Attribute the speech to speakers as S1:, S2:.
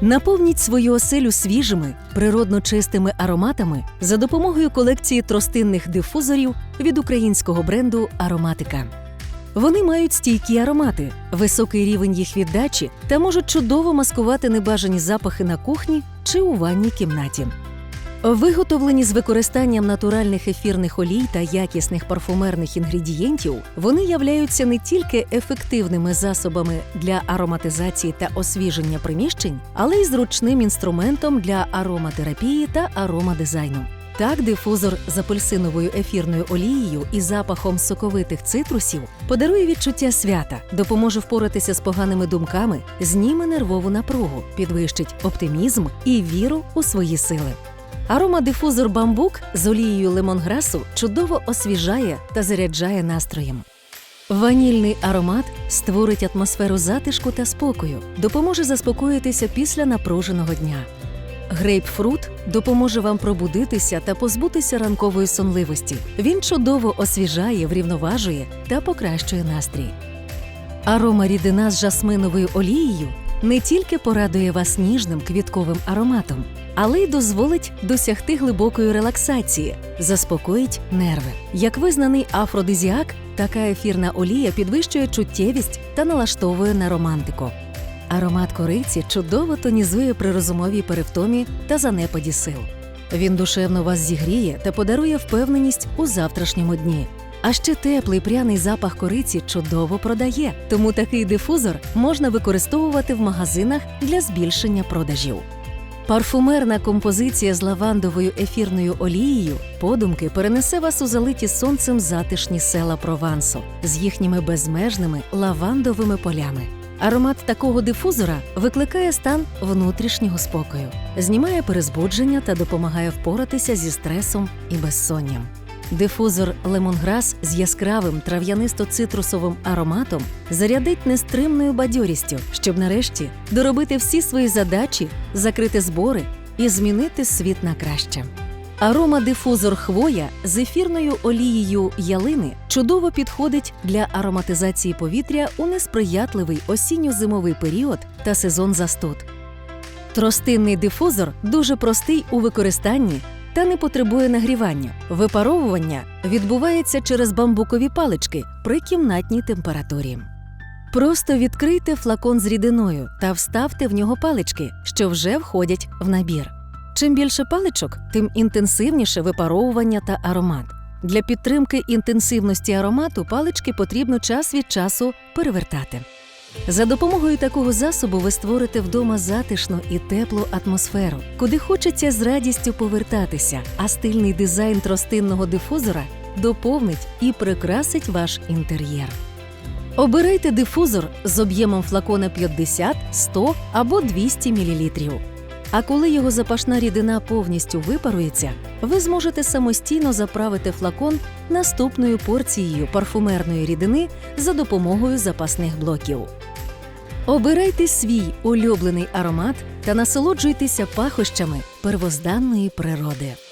S1: Наповніть свою оселю свіжими, природно чистими ароматами за допомогою колекції тростинних дифузорів від українського бренду Ароматика. Вони мають стійкі аромати, високий рівень їх віддачі та можуть чудово маскувати небажані запахи на кухні чи у ванній кімнаті. Виготовлені з використанням натуральних ефірних олій та якісних парфумерних інгредієнтів, вони являються не тільки ефективними засобами для ароматизації та освіження приміщень, але й зручним інструментом для ароматерапії та аромадизайну. Так, дифузор з апельсиновою ефірною олією і запахом соковитих цитрусів подарує відчуття свята, допоможе впоратися з поганими думками, зніме нервову напругу, підвищить оптимізм і віру у свої сили. Аромадифузор бамбук з олією лемонграсу чудово освіжає та заряджає настроєм. Ванільний аромат створить атмосферу затишку та спокою, допоможе заспокоїтися після напруженого дня. Грейпфрут допоможе вам пробудитися та позбутися ранкової сонливості. Він чудово освіжає, врівноважує та покращує настрій. Арома рідина з жасминовою олією не тільки порадує вас ніжним квітковим ароматом, але й дозволить досягти глибокої релаксації, заспокоїть нерви. Як визнаний афродизіак, така ефірна олія підвищує чуттєвість та налаштовує на романтику. Аромат кориці чудово тонізує при розумовій перевтомі та занепаді сил. Він душевно вас зігріє та подарує впевненість у завтрашньому дні. А ще теплий пряний запах кориці чудово продає, тому такий дифузор можна використовувати в магазинах для збільшення продажів. Парфумерна композиція з лавандовою ефірною олією подумки перенесе вас у залиті сонцем затишні села Провансу з їхніми безмежними лавандовими полями. Аромат такого дифузора викликає стан внутрішнього спокою, знімає перезбудження та допомагає впоратися зі стресом і безсонням. Дифузор лемонграс з яскравим трав'янисто-цитрусовим ароматом зарядить нестримною бадьорістю, щоб нарешті доробити всі свої задачі, закрити збори і змінити світ на краще. Аромадифузор хвоя з ефірною олією ялини чудово підходить для ароматизації повітря у несприятливий осінньо-зимовий період та сезон застуд. Тростинний дифузор дуже простий у використанні та не потребує нагрівання. Випаровування відбувається через бамбукові палички при кімнатній температурі. Просто відкрийте флакон з рідиною та вставте в нього палички, що вже входять в набір. Чим більше паличок, тим інтенсивніше випаровування та аромат. Для підтримки інтенсивності аромату палички потрібно час від часу перевертати. За допомогою такого засобу ви створите вдома затишну і теплу атмосферу, куди хочеться з радістю повертатися, а стильний дизайн тростинного дифузора доповнить і прикрасить ваш інтер'єр. Обирайте дифузор з об'ємом флакона 50, 100 або 200 мл. А коли його запашна рідина повністю випарується, ви зможете самостійно заправити флакон наступною порцією парфумерної рідини за допомогою запасних блоків. Обирайте свій улюблений аромат та насолоджуйтеся пахощами первозданної природи.